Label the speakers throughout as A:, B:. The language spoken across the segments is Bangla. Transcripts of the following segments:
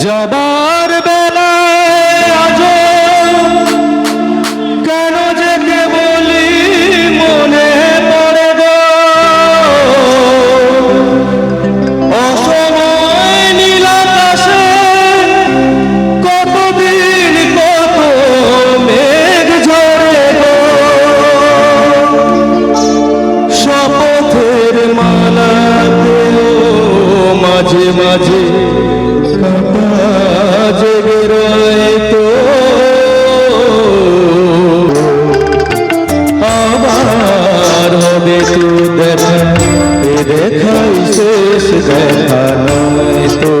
A: যাবার বেলায় কেন যে বলি মনে পড়ে অসময় কতদিন কত মেঘ ঝরে শপথের মালা মাঝে মাঝে দেখা নয় তো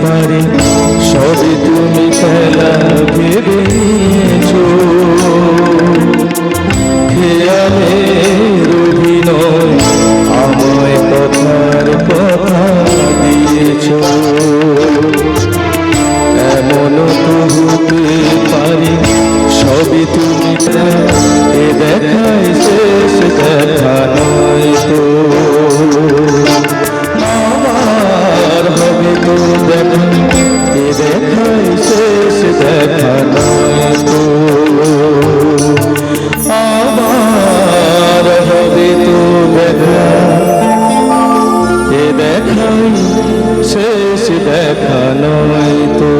A: পারে সবে তুমি খেলা ভেবে নিয়েছো খেয়ালের অভিনয় আমায় এ দেখাই শেষ দেখা নয় তো। আমার হবে তো দেখা এ দেখাই শেষ দেখা নয় তো তো।